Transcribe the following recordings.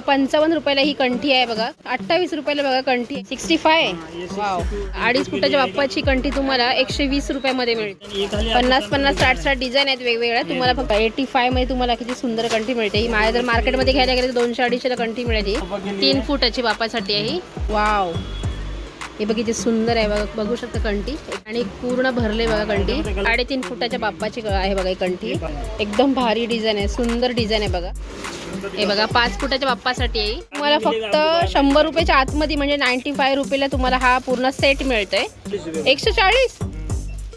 पंचावन्न रुपयाला ही कंठी आहे बघा. अठ्ठावीस रुपयाला बघा कंठी सिक्स्टी फाय वाव अडीच फुटाच्या बाप्पाची कंठी तुम्हाला एकशे वीस रुपयामध्ये मिळते. पन्नास पन्नास साठ साठ डिझाईन आहेत वेगवेगळ्या. तुम्हाला फक्त एटी फायमध्ये तुम्हाला किती सुंदर कंठी मिळते. ही माझ्या जर मार्केटमध्ये घ्यायला गेलं तर दोनशे अडीचशेला कंठी मिळते तीन फुटाची बापासाठी आहे ही. वाव हे बघ किती सुंदर आहे बघा. बघू शकता कंठी. आणि पूर्ण भरले बघा कंठी. साडेतीन फुटाच्या बाप्पाची आहे बघा ही कंठी. एकदम भारी डिझाईन आहे. सुंदर डिझाईन आहे बघा. हे बघा पाच फुटाच्या बाप्पासाठी आहे. तुम्हाला फक्त शंभर रुपयाच्या आतमध्ये म्हणजे नाईन्टी फाय रुपयाला तुम्हाला हा पूर्ण सेट मिळतोय. एकशे चाळीस?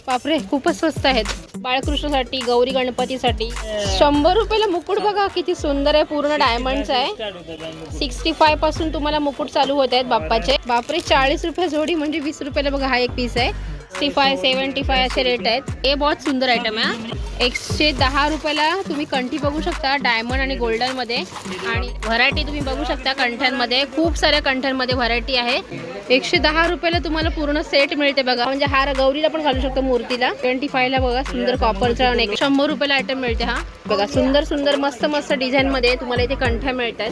बापरे खूपच स्वस्त आहेत. बाळकृष्णासाठी गौरी गणपतीसाठी. शंभर रुपयाला मुकुट बघा किती सुंदर आहे पूर्ण डायमंडचा आहे. सिक्स्टी फायपासून तुम्हाला मुकुट चालू होत आहेत बाप्पाचे. बापरे चाळीस रुपये जोडी म्हणजे वीस रुपयाला बघा हा एक पीस आहे. सिक्स्टी फाय सेवन्टी फाय असे रेट आहेत. हे बहुत सुंदर आयटम आहे एकशे दहा रुपयाला तुम्ही कंठी बघू शकता डायमंड आणि गोल्डनमध्ये. आणि व्हरायटी तुम्ही बघू शकता कंठ्यांमध्ये. खूप साऱ्या कंठ्यांमध्ये व्हरायटी आहे. एकशे दहा रुपयाला तुम्हाला पूर्ण सेट मिळते बघा. म्हणजे हार गौरीला पण घालू शकतो मूर्तीला. ट्वेंटी फायला बघा सुंदर कॉपरचा आणि एक शंभर रुपयाला आयटम मिळते हा. बघा सुंदर सुंदर मस्त मस्त डिझाईन मध्ये तुम्हाला इथे कंठ्या मिळतात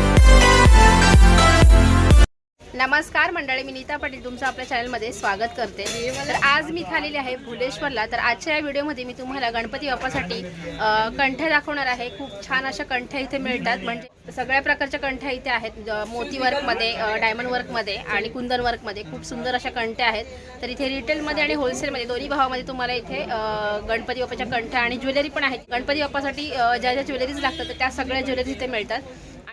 नमस्कार मंडळी मी नीता पाटील तुमचं आपल्या चॅनलमध्ये स्वागत करते. तर आज मी खालेले आहे भुलेश्वरला तर आजच्या या व्हिडिओमध्ये मी तुम्हाला गणपती बाप्पासाठी अ, कंठ्या दाखवणार आहे. खूप छान अशा कंठ्या इथे मिळतात. म्हणजे सगळ्या प्रकारच्या कंठ्या इथे आहेत. मोती वर्कमध्ये डायमंड वर्कमध्ये आणि कुंदन वर्कमध्ये खूप सुंदर अशा कंठ्या आहेत. तर इथे रिटेलमध्ये आणि होलसेलमध्ये दोन्ही भावामध्ये तुम्हाला इथे गणपती बाप्पाच्या कंठ्या आणि ज्वेलरी पण आहेत. गणपती बाप्पासाठी ज्या ज्या ज्वेलरीज लागतात तर त्या सगळ्या ज्वेलरीज इथे मिळतात.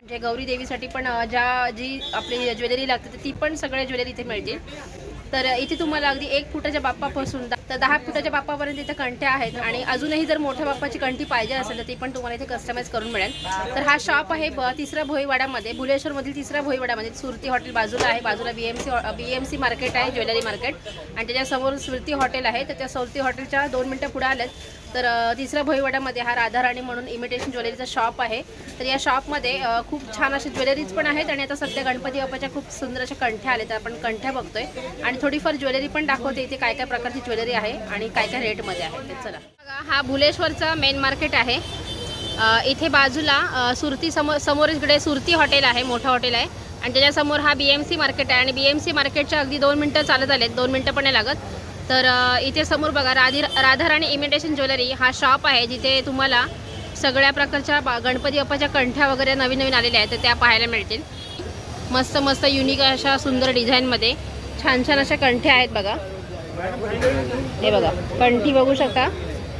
जे गौरी देवीसाठी पण ज्या जी आपली ज्वेलरी लागते ती पण सगळ्या ज्वेलरी इथे मिळतील. तर इथे तुम्हाला अगदी एक फुटाच्या बाप्पापासून तर दहा फुटाच्या बाप्पापर्यंत इथे कंठ्या आहेत. आणि अजूनही जर मोठ्या बाप्पाची कंठी पाहिजे असेल तर ती पण तुम्हाला इथे कस्टमाइज करून मिळेल. तर हा शॉप आहे ब तिसऱ्या भोईवाड्यामध्ये भुलेश्वरमधील तिसऱ्या भोईवाड्यामध्ये सुरती हॉटेल बाजूला आहे. बाजूला B M C B M C market आहे ज्वेलरी मार्केट आणि त्याच्यासमोर सुरती हॉटेल आहे. तर त्या सुरती हॉटेलच्या दोन मिनटं पुढे आल्यात तर तिसऱ्या भोईवाड्यामध्ये हा राधाराणी म्हणून इमिटेशन ज्वेलरीचा शॉप आहे. तर या शॉपमध्ये खूप छान असे ज्वेलरीज पण आहेत आणि आता सध्या गणपती बाप्पाच्या खूप सुंदर अशा कंठ्या आल्या तर आपण कंठ्या बघतोय. आणि थोडीफार ज्वेलरी पण दाखवते इथे काय काय प्रकारची ज्वेलरी आहे आणि काय काय रेटमध्ये आहे चला. बघा, हा भुलेश्वरचा मेन मार्केट आहे. इथे बाजूला सुरती समोर समोर इकडे सुरती हॉटेल आहे मोठं हॉटेल आहे. आणि त्याच्यासमोर हा बी एम सी मार्केट आहे. आणि बी एम सी मार्केटच्या अगदी दोन मिनटं चालत आलेत. दोन मिनटं पण नाही लागत. तर इथे समोर बघा राधी राधाराणी इमिटेशन ज्वेलरी हा शॉप आहे जिथे तुम्हाला सगळ्या प्रकारच्या बा- गणपती बाप्पाच्या कंठ्या वगैरे नवीन नवीन आलेल्या आहेत तर त्या पाहायला मिळतील. मस्त मस्त युनिक अशा सुंदर डिझाईनमध्ये छान छान अशा कंठ्या आहेत बघा. हे बघा कंठी बघू शकता?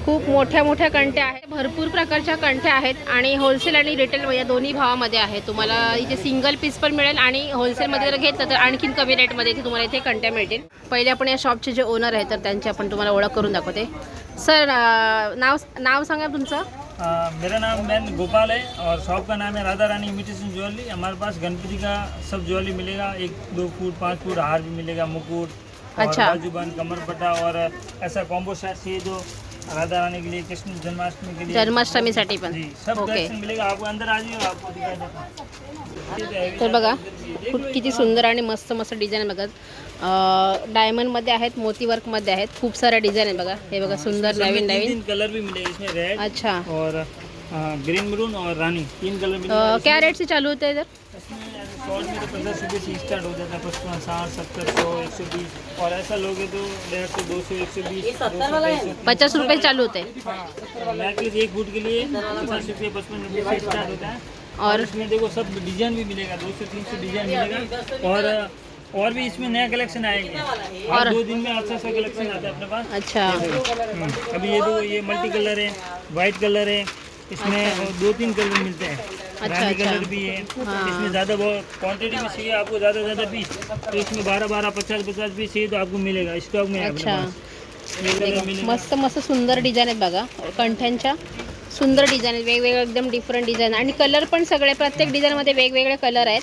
खूप मोठ्या मोठ्या कंठ्या आहेत. भरपूर प्रकारच्या कंठ्या आहेत आणि होलसेल आणि रिटेल या दोन्ही भावामध्ये आहे तुम्हाला इथे सिंगल पीस पण मिळेल आणि होलसेलमध्ये जर घेतलं तर आणखीन कमी रेटमध्ये इथे तुम्हाला इथे कंठ्या मिळतील. पहिले आपण या शॉपचे जे ओनर आहेत तर त्यांची आपण तुम्हाला ओळख करून दाखवते. सर नाव नाव सांगा तुमचं. आ, मेरा नाम मैन गोपाल है और शॉप का नाम है राधा रानी इमिटेशन ज्वेलरी हमारे पास गणपति का सब ज्वेलरी मिलेगा। एक दो फुट पाँच फुट हार भी मिलेगा मुकुट और अच्छा। बाजूबंद कमर पट्टा और ऐसा कॉम्बो सेट चाहिए जो राधा रानी के लिए कृष्ण जन्माष्टमी के लिए। जन्माष्टमीसाठी पण. जी सब ओके. मिलेगा। आपको अंदर आ जाइए आपको दिखाई देता तर बघा खूप किती सुंदर आणि मस्त मस्त डिझाईन बघा अं, डायमंडमध्ये आहेत मोती वर्कमध्ये आहेत. खूप साऱ्या डिझाइन आहेत बघा. हे बघा सुंदर नवीन नवीन. कलर भी मिलेगा इसमें रेड अच्छा. और ग्रीन मरून और रानी. तीन कलर मिलेगा अं, क्या रेट से चालू होते इधर? में तो पचास रुपये से स्टार्ट हो जाता है पचपन साठ सत्तर सौ एक सौ बीस। और ऐसा लोगे तो डेढ़ सौ दो सौ एक सौ बीस पचास रुपये चालू होते हैं। नेकलेस एक फुट के लिए पचास रुपये पचपन रुपये से स्टार्ट होता है। और इसमें देखो सब डिज़ाइन भी मिलेगा दो सौ तीन सौ डिज़ाइन मिलेगा। और और भी इसमें नया कलेक्शन आएँगे। और- दो दिन में अच्छा सा कलेक्शन आता है अपने पास। अच्छा। अभी ये दो ये मल्टी कलर है वाइट कलर है। इसमें दो तीन कलर मिलते हैं। अच्छा, रानी अच्छा। कलर भी है। इसमें ज़्यादा बहुत क्वांटिटी में चाहिए आपको ज़्यादा ज़्यादा पीस तो इसमें बारह बारह पचास पचास पीस चाहिए तो आपको मिलेगा। स्टॉक में अच्छा। मस्त मस्त सुंदर डिझाईन आहेत बघा. कंठ्यांच्या सुंदर डिझाईन आहेत. वेगवेगळे एकदम डिफरंट डिझाईन आणि कलर पण सगळे प्रत्येक डिझाईनमध्ये वेगवेगळे कलर आहेत.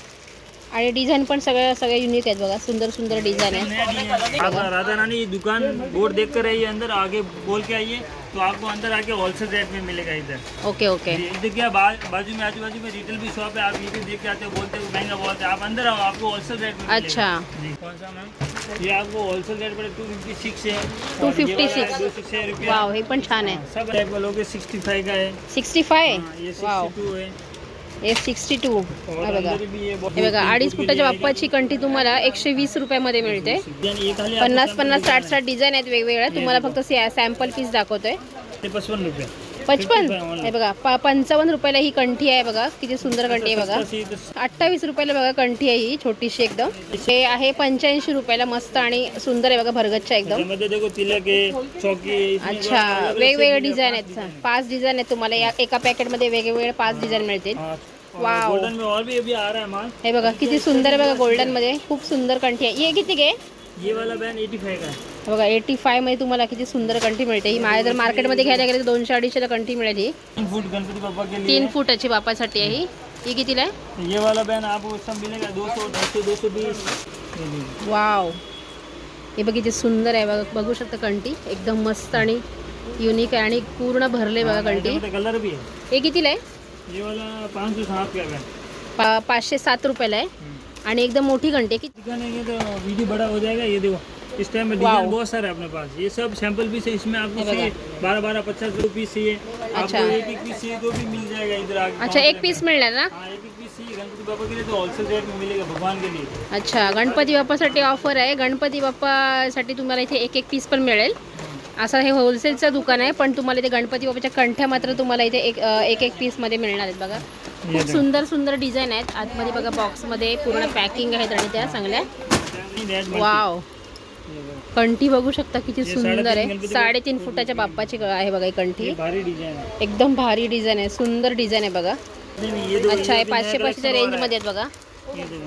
आणि डिझाईन पण सगळे सगळे युनिक आहेत बघा. सुंदर सुंदर डिझाईन आहे. राधा रानी दुकान बोर्ड देख कर आइए अंदर आगे बोल के आइए. तो आपको अंदर आके होलसेल रेट में मिलेगा इधर। Okay okay. इधर क्या बाजू में आजू बाजू में रिटेल भी शॉप है आप ये भी देख के आते हो बोलते हो महँगा बहुत है आप अंदर आओ आपको होलसेल रेट में अच्छा। जी। कौन सा मैम ये आपको होलसेल रेट पर टू फिफ्टी सिक्स है 256 दो सौ छः रुपया। वाव हे पण छान आहे सब टाइप का लोग सिक्सटी फाइव का है। सिक्स्टी फाय हाँ, ये सिक्सटी टू है। हे सिक्स्टी टू हे बघा हे बघा अडीच फुटाच्या बाप्पाची कंठी तुम्हाला एकशे वीस रुपयामध्ये मिळते. पन्नास पन्नास साठ साठ डिझाईन आहेत वेगवेगळ्या. तुम्हाला फक्त सॅम्पल पीस दाखवतोय. पचपन रुपये. पचपन? 55 only. हे बघा पंचावन्न रुपयाला ही कंठी आहे बघा. किती सुंदर कंठी आहे बघा. अठ्ठावीस रुपयाला बघा कंठी आहे ही छोटीशी एकदम. हे आहे पंच्याऐंशी रुपयाला मस्त आणि सुंदर आहे बघा भरगतच्या एकदम. अच्छा वेगवेगळे डिझाईन आहेत. पाच डिझाइन आहेत तुम्हाला. या एका पॅकेटमध्ये वेगवेगळे पाच डिझाईन मिळतील. वाव. गोल्डन में और भी अभी आ रहा है माल हे बघा किती सुंदर आहे बघा गोल्डनमध्ये. खूप सुंदर कंठी आहे. हे किती घे ये वाला बहन एटी फाइव का? है बघा एटी फायमध्ये तुम्हाला किती सुंदर कंठी मिळते. ही माझ्या जर मार्केटमध्ये घ्यायला गेले तर दोनशे अडीचशेला कंठी मिळेल ही. तीन फुट गणपति पापा के लिए. तीन फुटाची बापासाठी आहे ही. ही कितीला आहे? ये वाला बहन आपको सब मिलेगा दो सौ ढाई सौ दो सौ बीस. वाव हे बघ किती सुंदर आहे बघा बघू शकता कंठी. एकदम मस्त आणि युनिक आहे आणि पूर्ण भरले बघा कंठी. कलर भी है हे कितीला आहे? ये वाला पाँच सौ सात का पा पाचशे सात रुपयाला आहे. आणि एकदम मोठी घंटी दिखानेंगे तो वीडियो बड़ा हो जाएगा ये देखो. इस टाइम में डिज़ाइन बहुत सारे हैं अपने पास. ये सब सैंपल पीस है इसमें आपको चाहिए बारह बारह पचास रुपये पीस चाहिए। अच्छा। आपको एक एक पीस चाहिए तो भी मिल जाएगा इधर आगे अच्छा एक पीस मिळणार ना में। हाँ एक एक पीस चाहिए गणपति पापा के लिए तो होलसेल रेट में मिलेगा भगवान के लिए। अच्छा गणपती बाप्पासाठी ऑफ़र आहे. गणपती बाप्पासाठी तुम्हाला इथे एक एक पीस पण मिळेल. असं हे होलसेलचं दुकान आहे पण तुम्हाला इथे गणपती बाप्पाच्या कंठ्या मात्र तुम्हाला इथे एक एक एक पीसमध्ये मिळणार आहेत बघा. खूप। सुंदर सुंदर डिझाईन आहेत. आतमध्ये बघा बॉक्समध्ये पूर्ण पॅकिंग आहेत आणि त्या चांगल्या। वाव। कंठी बघू शकता किती सुंदर आहे. साडेतीन फुटाच्या बाप्पाची आहे बघा ही कंठी. एकदम भारी डिझाईन आहे. सुंदर डिझाईन आहे बघा. अच्छा हे भी पाचशे पाचशेच्या रेंजमध्ये आहेत बघा।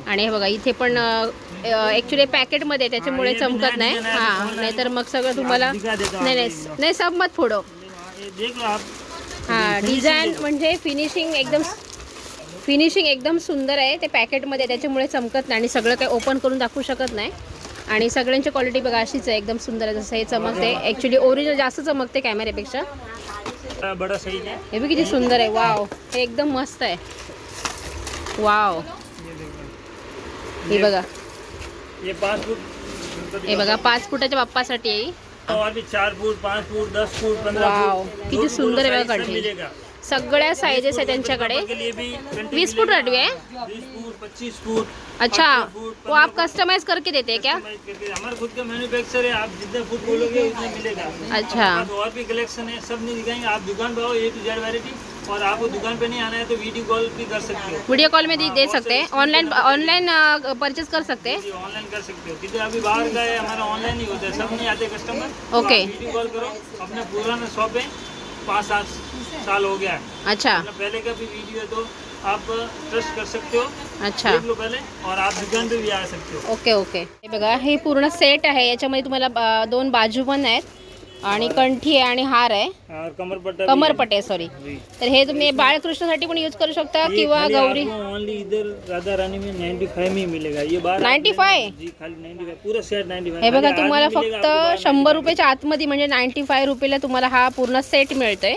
आणि हे बघा इथे पण ॲक्च्युली पॅकेटमध्ये त्याच्यामुळे चमकत नाही. हा नाहीतर मग सगळं तुम्हाला नाही नाही नाही सब मत फोडो. हा डिझाईन। म्हणजे फिनिशिंग एकदम फिनिशिंग एकदम सुंदर आहे. ते पॅकेटमध्ये त्याच्यामुळे चमकत नाही. आणि सगळं काही ओपन करून दाखवू शकत नाही. आणि सगळ्यांची क्वालिटी बघा अशीच आहे. एकदम सुंदर आहे जसं हे चमकते ॲक्च्युली ओरिजिनल जास्त चमकते कॅमेऱ्यापेक्षा है बी किती सुंदर आहे. वाव हे एकदम मस्त आहे. वाव हे बघा ये पाँच फुट हे बघा पाच फुटाच्या बाप्पासाठी आहे ही. चार फुट पाँच फुट दस फुट फुट किती सुंदर आहे बघा. मिलेगा सगळ्या साईजेस आहे त्यांच्याकडे. वीस फुट। अडवी आहे. पच्चीस फुट अच्छा. वो आप कस्टमाइज करके देते हैं क्या? हमारे खुद का मैन्युफैक्चर है आप जितना फुट बोलोगे उतना मिलेगा अच्छा। और भी कलेक्शन है सब नहीं दिखाएँगे आप दुकान पे आओ ए टू जेड वैरायटी और आपको दुकान पे नहीं आना है तो वीडियो कॉल भी कर सकते हो वीडियो कॉल में दे दे सकते हैं. ऑनलाइन ऑनलाइन परचेज कर सकते हैं ऑनलाइन कर सकते हो. क्योंकि अभी बाहर का है हमारा ऑनलाइन ही होता है सब नहीं आते कस्टमर ओके। वीडियो कॉल करो. अपने पुराना शॉप है. पाँच सात साल हो गया है। अच्छा। मतलब पहले का भी वीडियो है तो आप ट्रस्ट कर सकते हो। अच्छा। देख लो पहले और आप दुकान पे भी आ सकते हो। Okay okay. हे बघा हे पूर्ण सेट आहे. याच्यामध्ये तुम्हाला दोन बाजूबंद आहेत. आणि कंठी आहे आणि हार आहे. और कमर पट्टा भी कमरपट्टे आहे सॉरी। जी। तर हे तुम्ही बाळकृष्णासाठी पण यूज करू शकता ये किंवा खाली गौरी. आपको ओनली इधर राधा रानी में 95 में ही मिलेगा. ये बाहर 95? जी खाली 95 पूरा सेट 95 हे बघा खाली तुम्हाला आदमी मिलेगा आपको बाहर फक्त शंभर रुपयाच्या आतमध्ये म्हणजे नाईन्टी फाय रुपयाला तुम्हाला हा पूर्ण सेट मिळतोय.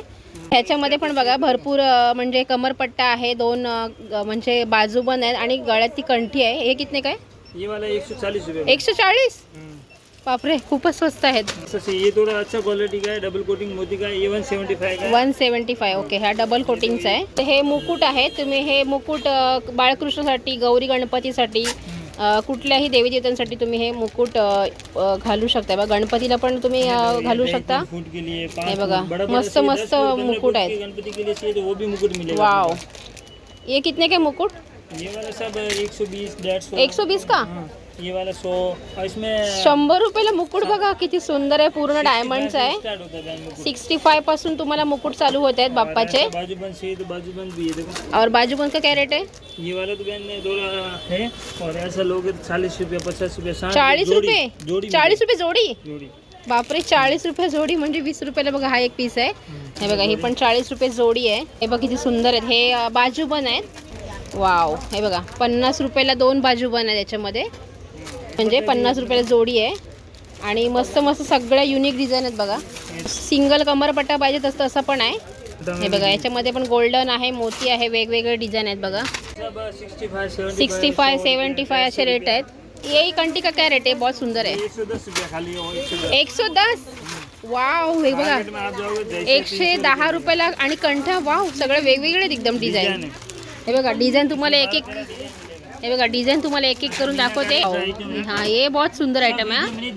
ह्याच्यामध्ये पण बघा भरपूर अ, म्हणजे कमरपट्टा आहे दोन अ, ग- म्हणजे बाजूबंद आहेत आणि गळ्यात ती कंठी आहे. हे कितने काय? ये वाला 140 रुपए में। एकशे चाळीस? हम्म। बापरे खूपच स्वस्त आहेत. ऐसा से ये थोड़ा अच्छा क्वालिटी का डबल कोटिंग मोती का ये 175 का वन सेवन्टी फाय ओके हा डबल कोटिंगचा आहे. तर हे मुकुट आहे. तुम्ही हे मुकुट बाळकृष्णासाठी गौरी गणपतीसाठी कुठल्याही देवी देवतांसाठी तुम्ही हे मुकुट घालू शकता. बघा गणपतीला पण तुम्ही घालू शकता. हे बघा, मस्त- मस्त मुकुट आहेत. गणपति वाव। ये कितने के मुकुट? ये वाला सब 120 150 एक सौ बीस का? ये वाला 100 और इसमें शंभर रुपयाला मुकुट बघा किती सुंदर आहे पूर्ण डायमंडचं आहे. स्टार्ट होता है बहन मुकुट. सिक्स्टी फायपासून तुम्हाला मुकुट चालू होत आहेत बाप्पाचे. तो भी है देखो. और बाजूबंद का क्या रेट है ये वाला तो बहन थोड़ा है और ऐसा लोगे तो चालीस रुपया पचास रुपया साठ चाळीस जोड़ी- रुपये? चाळीस रुपये जोडी? जोड़ी. बापरे चाळीस रुपये जोडी म्हणजे वीस रुपयाला बघा हा एक पीस आहे. हे बघा ही पण चाळीस रुपये जोडी आहे. हे बघा किती सुंदर आहेत. हे अ, बाजूबंद आहेत. वाव हे बघा पन्नास रुपयाला दोन बाजूबंद आहे त्याच्यामध्ये म्हणजे पन्नास रुपयाला जोडी आहे. आणि मस्त मस्त सगळ्या युनिक डिझाईन आहेत बघा. सिंगल कमरपट्टा पाहिजे तसं तसं पण आहे. हे बघा याच्यामध्ये पण गोल्डन आहे मोती आहे वेगवेगळे डिझाईन आहेत बघा. सिक्स्टी फाय सेवन्टी फाय असे रेट आहेत. ये कंटी का क्या रेट आहे? बहुत सुंदर आहे. एकशे दस? वाव हे बघा. एकशे दहा रुपयाला आणि कंठ वाव सगळे वेगवेगळे एकदम डिझाईन हे बघा डिझाईन तुम्हाला एक एक हे बघा डिझाईन तुम्हाला एक एक करून दाखवते. हा हे बहुत सुंदर आयटम आहे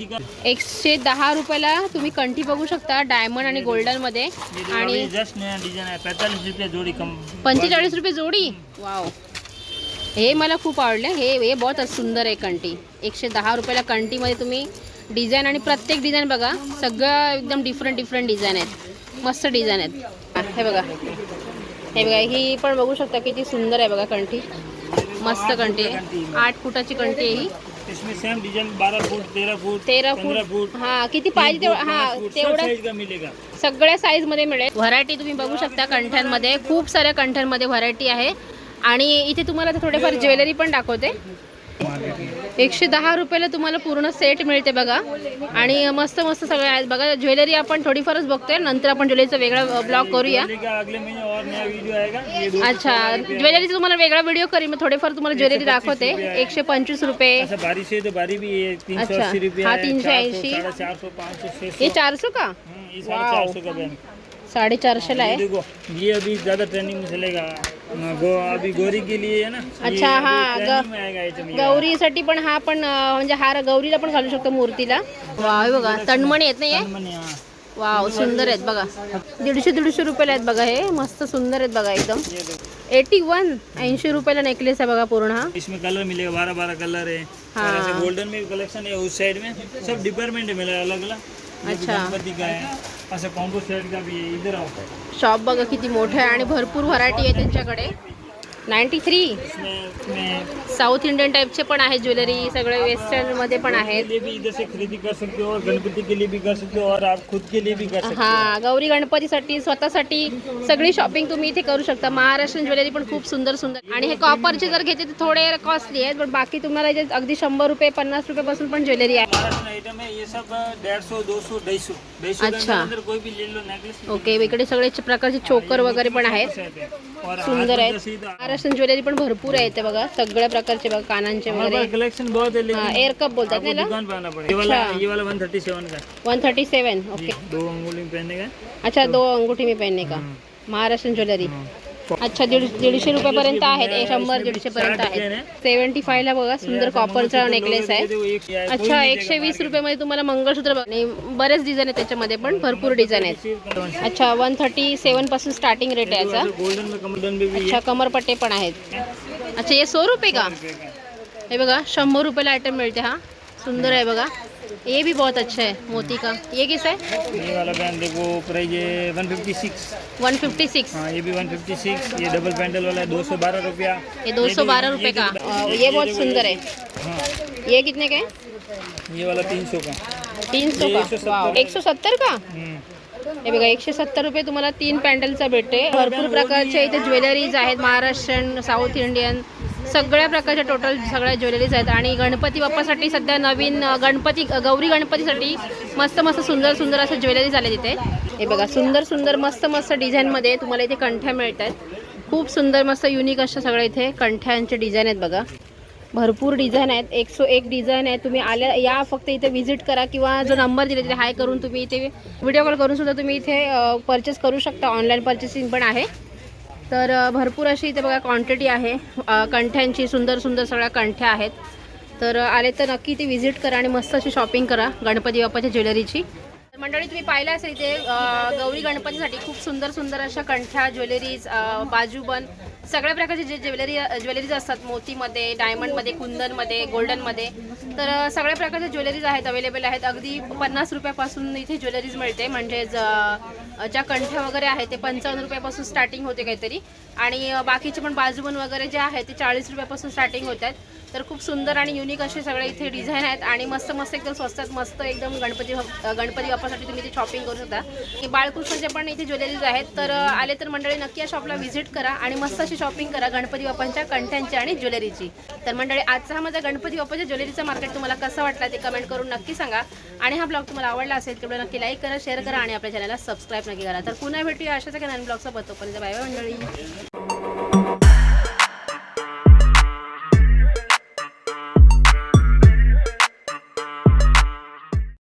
एकशे दहा रुपयाला तुम्ही कंठी बघू शकता डायमंड आणि गोल्डनमध्ये. आणि जोड़ी पंचेचाळीस रुपये जोडी? वाव हे मला खूप आवडले. हे हे बहुत सुंदर आहे कंठी. एकशे दहा रुपयाला कंठीमध्ये तुम्ही डिझाईन आणि प्रत्येक डिझाईन बघा. सगळं एकदम डिफरंट डिफरंट डिझाईन आहेत. मस्त डिझाईन आहेत. हे बघा. हे बघा ही पण बघू शकता किती सुंदर आहे बघा कंठी. मस्त आहे आठ फुटाची कंठी आहे ही. इसमें सेम डिजाइन बारह फुट तेरह फुट तेरा पंद्रह फूट फुट हा किती पाहिजे तेवढं? हा तेवढं साइज का मिलेगा. सगळ्या साईजमध्ये मिळेल. व्हरायटी तुम्ही बघू शकता कंठ्यांमध्ये खूप साऱ्या कंठ्यांमध्ये व्हरायटी आहे. आणि इथे तुम्हाला थोडेफार ज्वेलरी पण दाखवते. एकशे दहा रुपयाला तुम्हाला पूर्ण सेट मिळते बघा. आणि मस्त मस्त सगळं आहेत बघा ज्वेलरी आपण थोडीफारच बघतोय. नंतर आपण ज्वेलरीचा वेगळा ब्लॉग करूया. अच्छा ज्वेलरीचा तुम्हाला वेगळा व्हिडिओ करीन. मग थोडेफार तुम्हाला ज्वेलरी दाखवते. एकशे पंचवीस रुपये. अच्छा है तो बारी भी है तीन सौ अच्छा, अस्सी रुपया हाँ, है, 380 400, साढ़े चार सौ पाँच सौ छः हे सौ चारशे का साडेचारशेला आहे. देखो ये अभी ज्यादा ट्रेंडिंग में चलेगा. गो अभी गौरी के लिए है ना. अच्छा, हाँ। गौरीसाठी पण हा पण म्हणजे हार गौरीला पण घालू शकतो मूर्तीला. वाव हे बघा तणमणी येत नाही वाव सुंदर आहेत बघा. दीडशे दीडशे रुपयाला आहेत बघा हे मस्त सुंदर आहेत बघा एकदम. एटी वन ऐंशी रुपयाला नेकलेस आहे बघा पूर्ण हा. इसमें कलर मिलेगा बारह बारह कलर है. हाँ। ऐसे गोल्डन में कलेक्शन है उस साइड में. सब डिपार्टमेंट है मेरा अलग अलग अच्छा। असं कॉम्बो सेट का भी है इधर आओ शॉप बघा किती मोठं आहे आणि भरपूर व्हरायटी आहे त्यांच्याकडे. Ninety three. साऊथ इंडियन टाईपचे पण आहे ज्वेलरी सगळे वेस्टर्नमध्ये पण आहेत. खरीदी कर सकते हो और गणपति के लिए भी कर सकते हो और आप खुद के लिए भी कर सकते हो गौरी गणपतीसाठी स्वतःसाठी सगळी शॉपिंग तुम्ही इथे करू शकता. महाराष्ट्रीयन ज्वेलरी पण खूप सुंदर सुंदर. आणि हे कॉपरचे जर घेते तर थोडे कॉस्टली आहेत पण बाकी तुम्हाला इथे अगदी शंभर रुपये पन्नास रुपयापासून पण ज्वेलरी आहे. अच्छा। ओके इकडे सगळे प्रकारचे चोकर वगैरे पण आहेत. सुंदर आहेत. सीधा महाराष्ट्रीयन ज्वेलरी पण भरपूर आहे इथे बघा. सगळ्या प्रकारचे बघा कानांचे वगैरे. कलेक्शन बहुत है एअर कप बोलतात ना? याला वन थर्टी सेवन का। वन थर्टी सेवन ओके दो अंगुली में पहनने का अच्छा दो अंगूठी मी पहनने का? महाराष्ट्रीयन ज्वेलरी. अच्छा दीड दीडशे रुपयापर्यंत आहेत. हे शंभर दीडशे पर्यंत आहेत सेव्हन्टी फायला बघा सुंदर कॉपरचा नेकलेस आहे. अच्छा एकशे वीस रुपयामध्ये तुम्हाला मंगळसूत्र बरेच डिझाईन आहेत त्याच्यामध्ये पण भरपूर डिझाईन आहेत. अच्छा वन थर्टी सेवनपासून स्टार्टिंग रेट आहे याचा. अच्छा कमरपट्टे पण आहेत. अच्छा हे सौ रुपये का? हे बघा शंभर रुपयाला आयटम मिळते हा. सुंदर आहे बघा. ये भी बहुत अच्छा है मोती का। ये किस है? ये वाला बैंड देखो प्राइस ये one fifty six one fifty six हाँ ये भी वन फिफ्टी सिक्स ये डबल पैंडल वाला है दो सौ बारह रुपया। ये दो सौ बारह रुपये का। अ, ये बहुत सुंदर है। हाँ। ये कितने का है? ये वाला तीन सौ का। तीन सौ का? 170 एक सौ सत्तर का? हम्म। हे बघा एकशे सत्तर रुपये तुम्हाला तीन पॅन्डलचा भेटते भरपूर प्रकारचे इथे ज्वेलरीज आहेत महाराष्ट्रीयन साऊथ इंडियन सगळ्या प्रकारच्या टोटल सगळ्या ज्वेलरीज आहेत. आणि गणपती बाप्पासाठी सध्या नवीन गणपती गौरी गणपतीसाठी मस्त मस्त सुंदर सुंदर असं ज्वेलरीज आले तिथे हे बघा सुंदर सुंदर मस्त मस्त डिझाईनमध्ये तुम्हाला इथे कंठ्या मिळत आहेत खूप सुंदर मस्त युनिक अशा सगळ्या इथे कंठ्यांचे डिझाईन आहेत बघा. भरपूर डिझाईन आहेत. एक सो एक डिझाईन आहे. तुम्ही आल्या या फक्त इथे व्हिजिट करा किंवा जो नंबर दिले तिथे हाय करून तुम्ही इथे व्हिडिओ कॉल करून सुद्धा तुम्ही इथे परचेस करू शकता. ऑनलाईन परचेसिंग पण आहे. तर भरपूर अशी इथे बघा क्वांटिटी आहे. कंठ्यांची सुंदर सुंदर सगळ्या कंठ्या आहेत. तर आले तर नक्की ते व्हिजिट करा आणि मस्त अशी शॉपिंग करा गणपती बाप्पाच्या ज्वेलरीची. तर मंडळी तुम्ही पाहिलं असेल इथे गौरी गणपतीसाठी खूप सुंदर सुंदर अशा कंठ्या ज्वेलरीज बाजूबन सगळ्या प्रकारचे जे ज्वेलरी ज्वेलरीज असतात मोतीमध्ये डायमंडमध्ये कुंदनमध्ये गोल्डनमध्ये तर सगळ्या प्रकारच्या ज्वेलरीज आहेत अवेलेबल आहेत. अगदी पन्नास रुपयापासून इथे ज्वेलरीज मिळते. म्हणजेच ज्या कंठ्या वगैरे आहेत ते पंचावन्न रुपयापासून स्टार्टिंग होते काहीतरी. आणि बाकीचे पण बाजूबन वगैरे जे आहेत ते चाळीस रुपयापासून स्टार्टिंग होत आहेत. तर खूप सुंदर आणि युनिक असे सगळे इथे डिझाईन आहेत आणि मस्त मस्त एकदम स्वस्तात मस्त एकदम गणपती गणपती बाप्पासाठी तुम्ही इथे शॉपिंग करू शकता. की बाळकृष्णचे पण इथे ज्वेलरीज आहेत. तर आले तर मंडळी नक्की या शॉपला व्हिजिट करा आणि मस्त अशी शॉपिंग करा गणपती बाप्पांच्या कंठ्यांची आणि ज्वेलरीची तर मंडळी आजचा हा माझा गणपती बाप्पाच्या ज्वेलरीचा मार्केट तुम्हाला कसा वाटला ते कमेंट करून नक्की सांगा. आणि हा ब्लॉग तुम्हाला आवडला असेल तेवढं नक्की लाईक करा शेअर करा आणि आपल्या चॅनलला सबस्क्राईब नक्की करा. तर पुन्हा भेटूया अशाच एका नवीन ब्लॉगचा बघतो पण बाय बाय मंडळी.